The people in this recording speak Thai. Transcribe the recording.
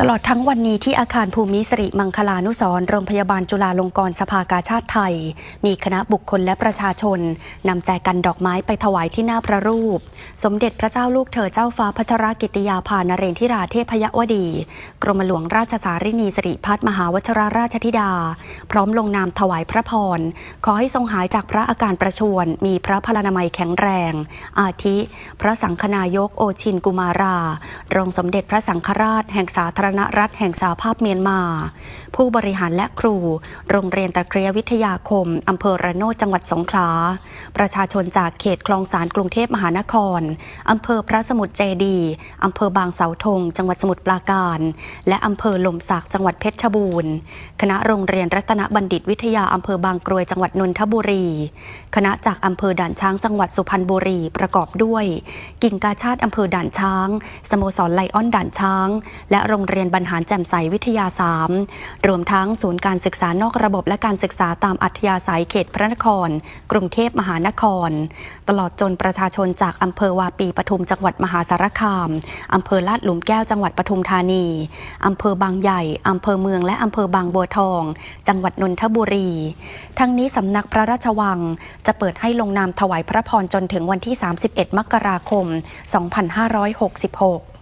ตลอดทั้งวันนี้ที่อาคารภูมิสิริมังคลานุสรโรงพยาบาลจุฬาลงกรณ์สภากาชาติไทย มีคณะบุคคลและประชาชนนำแจกันดอกไม้ไปถวายที่หน้าพระรูป สมเด็จพระเจ้าลูกเธอเจ้าฟ้าพัทรกิติยาภานเรนทิราเทพยวดี กรมหลวงราชสารินีสิริพัฒมหาวชรราชธิดา พร้อมลงนามถวายพระพร ขอให้ทรงหายจากพระอาการประชวรมีพระพลานามัยแข็งแรง อาทิ พระสังฆนายกโอชินกุมารา รองสมเด็จพระสังฆราชแห่งสาธารณรัฐแห่งสาภาพเมียนมา ผู้บริหารและครู โรงเรียนตะเกรียวิทยาคม อำเภอระโนดจังหวัดสงขลา ประชาชนจากเขตคลองสารกรุงเทพมหานคร อำเภอพระสมุทรเจดี อำเภอบางเสาธง จังหวัดสมุทรปราการ และอำเภอหล่มสักจังหวัดเพชรบูรณ์ คณะโรงเรียนรัตนบัณฑิตวิทยาอำเภอบางกรวยจังหวัดนนทบุรี คณะจากอำเภอด่านช้างจังหวัดสุพรรณบุรีประกอบด้วย กิ่งกาชาติอำเภอด่านช้าง สโมสรไลออนด่านช้าง และโรงเรียนบรรหารแจ่มใสวิทยา 3 รวมทั้งศูนย์การศึกษานอกระบบและการศึกษาตามอัธยาศัยเขตพระนคร กรุงเทพมหานคร ตลอดจนประชาชนจากอำเภอวาปีปทุมจังหวัดมหาสารคามอำเภอลาดหลุมแก้วจังหวัดปทุมธานีอำเภอบางใหญ่อำเภอเมืองและอำเภอบางบัวทอง จังหวัดนนทบุรี ทั้งนี้สำนักพระราชวังจะเปิดให้ลงนามถวายพระพรจนถึงวันที่ 31 มกราคม 2566